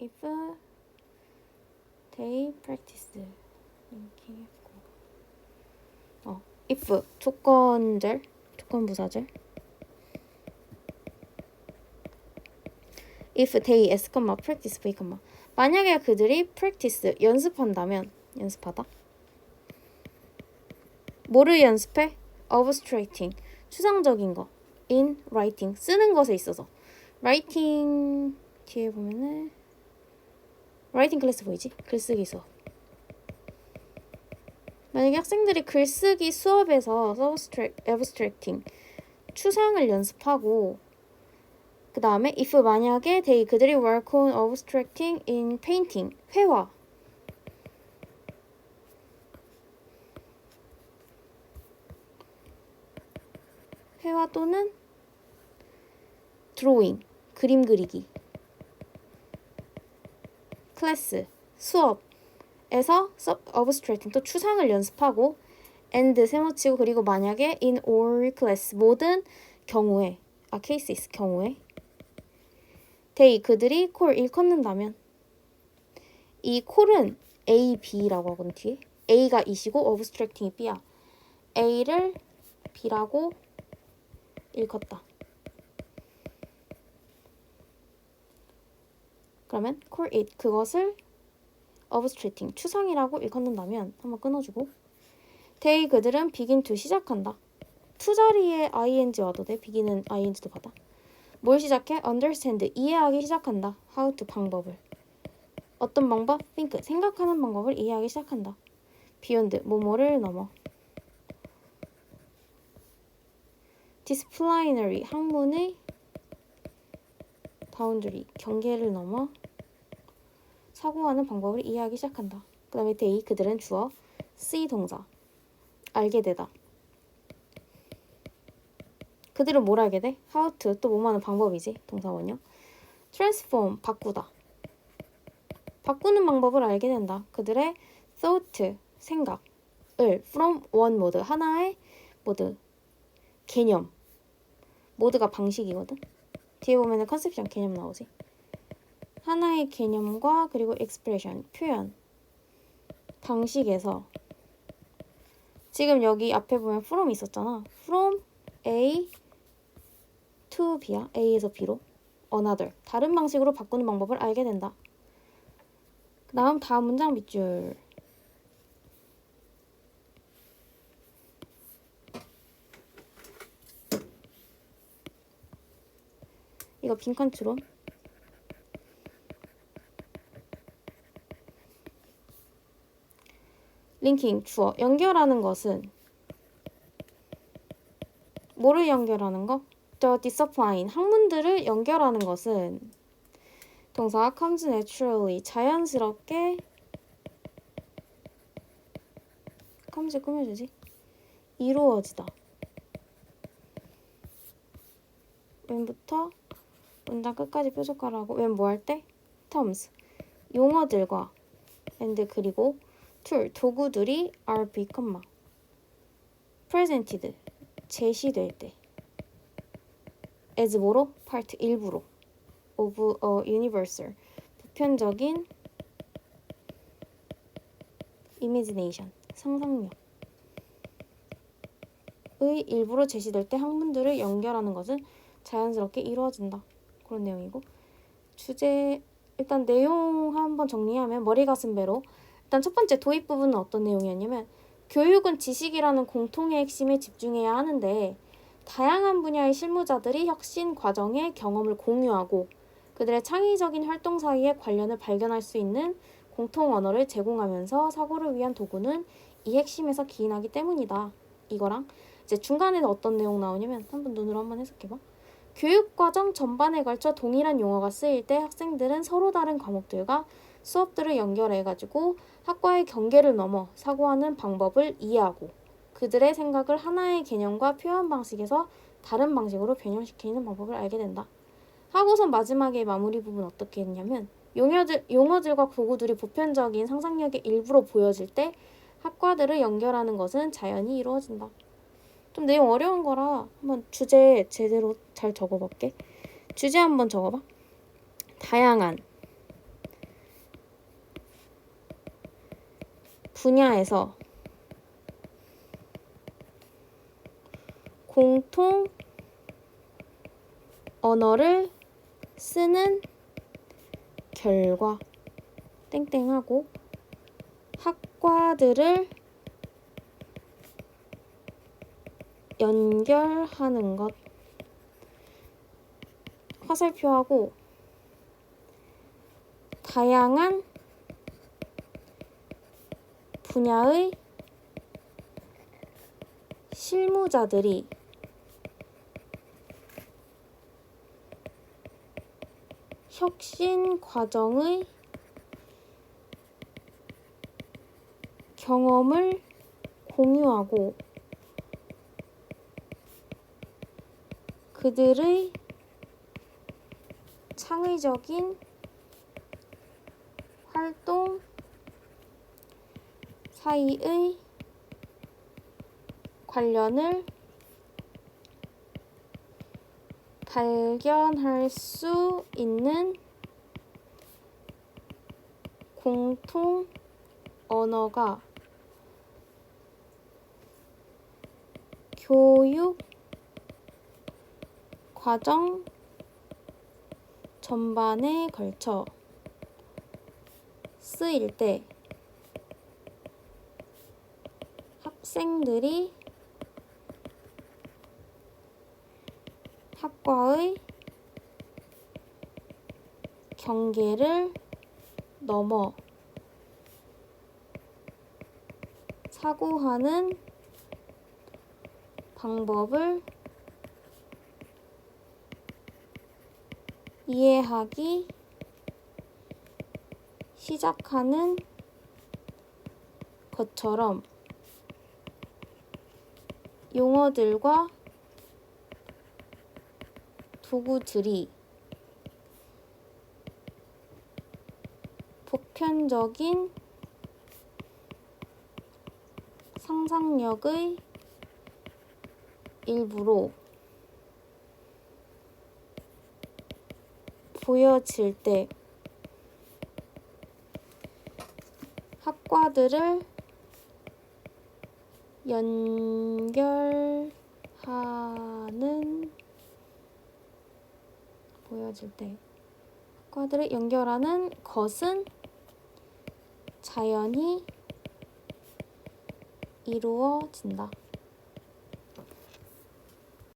if they practice 이렇게 했고 어 if 조건절 조건부사절 if they s, practice v, 만약에 그들이 practice 연습한다면 연습하다 뭐를 연습해? abstracting 추상적인 거 in writing 쓰는 것에 있어서 writing 뒤에 보면은 writing 클래스 보이지? 글쓰기 수업 만약에 학생들이 글쓰기 수업에서 abstracting 추상을 연습하고 그 다음에 if 만약에 they 그들이 work on abstracting in painting 회화 회화 또는 drawing 그림 그리기 클래스 수업에서 abstracting 또 추상을 연습하고 and 세모치고 그리고 만약에 in all class 모든 경우에 아 cases 경우에 they 그들이 콜 일컫는다면 이 콜은 A, B라고 하거든 뒤에. A가 이시고 abstracting이 B야. A를 B라고 일컫다 그러면 call it 그것을 abstracting 추상이라고 일컫는다면 한번 끊어주고. they 그들은 begin to 시작한다. to 자리에 ing 와도 돼. begin은 ing도 받아. 뭘 시작해? understand 이해하기 시작한다. how to 방법을. 어떤 방법? think 생각하는 방법을 이해하기 시작한다. beyond 뭐뭐를 넘어. disciplinary 학문의 바운드리 경계를 넘어 사고하는 방법을 이해하기 시작한다. 그 다음에 they 그들은 주어 see 동사 알게 되다. 그들은 뭘 알게 돼? how to 또 뭐하는 방법이지 동사원형 transform 바꾸다. 바꾸는 방법을 알게 된다. 그들의 thought 생각을 from one mode 하나의 모드 개념 모드가 방식이거든. 뒤에 보면은 컨셉션 개념 나오지. 하나의 개념과 그리고 expression 표현 방식에서 지금 여기 앞에 보면 from 있었잖아. from A to B야. A에서 B로 another 다른 방식으로 바꾸는 방법을 알게 된다. 다음 다음 문장 밑줄 이거 빈칸 추론 링킹 주어. 연결하는 것은 뭐를 연결하는 거? The discipline 학문들을 연결하는 것은 동사 comes naturally. 자연스럽게 comes 꾸며주지? 이루어지다. 왼부터 문장 끝까지 뾰족하라고 왼뭐할 때? terms 용어들과 and 그리고 tool 도구들이 are become presented 제시될 때 as 뭐로? part 일부로 of a universal 보편적인 imagination 상상력 의 일부로 제시될 때 학문들을 연결하는 것은 자연스럽게 이루어진다. 그런 내용이고 주제 일단 내용 한번 정리하면 머리 가슴 배로 일단 첫 번째 도입 부분은 어떤 내용이었냐면 교육은 지식이라는 공통의 핵심에 집중해야 하는데 다양한 분야의 실무자들이 혁신 과정의 경험을 공유하고 그들의 창의적인 활동 사이에 관련을 발견할 수 있는 공통 언어를 제공하면서 사고를 위한 도구는 이 핵심에서 기인하기 때문이다. 이거랑 이제 중간에 어떤 내용 나오냐면 한번 눈으로 한번 해석해 봐. 교육과정 전반에 걸쳐 동일한 용어가 쓰일 때 학생들은 서로 다른 과목들과 수업들을 연결해가지고 학과의 경계를 넘어 사고하는 방법을 이해하고 그들의 생각을 하나의 개념과 표현 방식에서 다른 방식으로 변형시키는 방법을 알게 된다. 하고선 마지막에 마무리 부분 어떻게 했냐면 용어들, 용어들과 도구들이 보편적인 상상력의 일부로 보여질 때 학과들을 연결하는 것은 자연히 이루어진다. 좀 내용 어려운 거라 한번 주제 제대로 잘 적어볼게. 주제 한번 적어봐. 다양한 분야에서 공통 언어를 쓰는 결과 땡땡하고 학과들을 연결하는 것. 화살표하고 다양한 분야의 실무자들이 혁신 과정의 경험을 공유하고 그들의 창의적인 활동 사이의 관련을 발견할 수 있는 공통 언어가 교육 과정 전반에 걸쳐 쓰일 때 학생들이 학과의 경계를 넘어 사고하는 방법을 이해하기 시작하는 것처럼 용어들과 도구들이 보편적인 상상력의 일부로 보여질 때 학과들을 연결하는 보여질 때 학과들을 연결하는 것은 자연히 이루어진다.